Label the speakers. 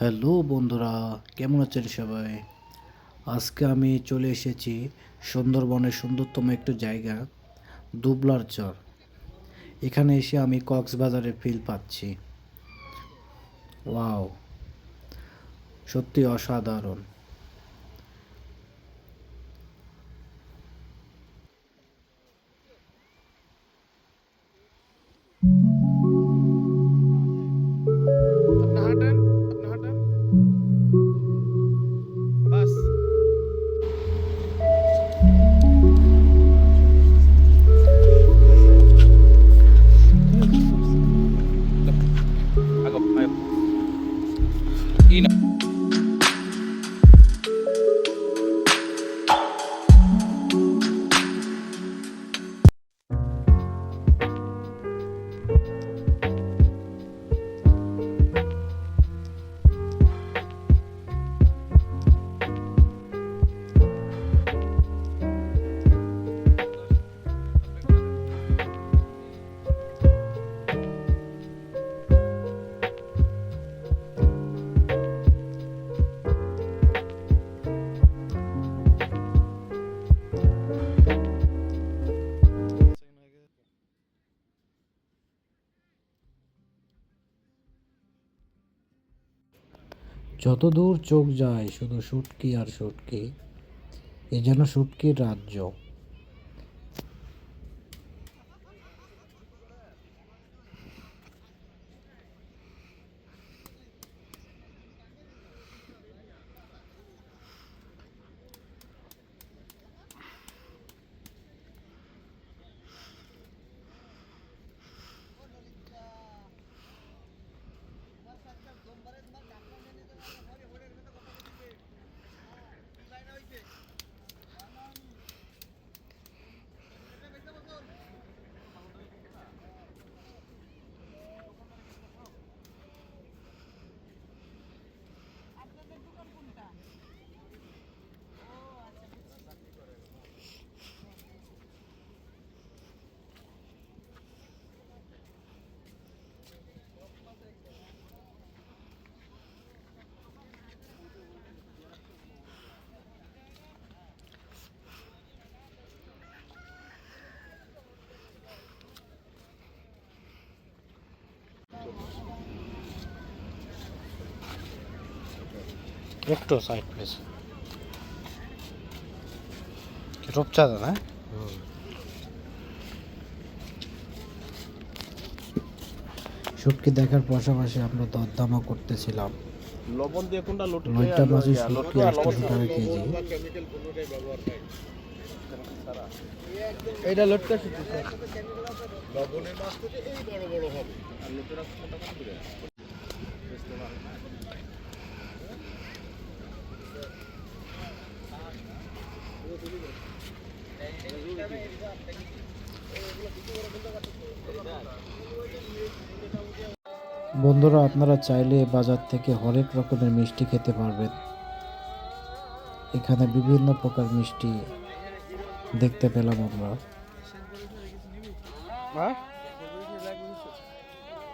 Speaker 1: Hello বন্ধুরা, কেমন আছেন সবাই? আজকে আমি চলে এসেছি সুন্দরবনের সুন্দরতম একটু জায়গা, দুবলার চর। এখানে এসে আমি কক্সবাজারের ফিল পাচ্ছি। ওয়াও সত্যি অসাধারণ।
Speaker 2: আপনি
Speaker 1: যত দূর চোখ যায় শুধু শুটকি আর শুটকি এ যেন শুটকির রাজ্য। একটু সাইড প্লিজ রূপচাঁদা না শুটকি দেখার পাশাপাশি আমরা দরদামও করতেছিলাম।
Speaker 2: লবণ দিয়ে কোনটা লুট
Speaker 1: নয়টা মাছের শুটকি টাকা কেজি।
Speaker 2: এটা লটকা শুটকি স্যার।
Speaker 1: বন্ধুরা, আপনারা চাইলে বাজার থেকে হরেক রকমের মিষ্টি খেতে পারবেন। এখানে বিভিন্ন প্রকার মিষ্টি দেখতে পেলাম আমরা।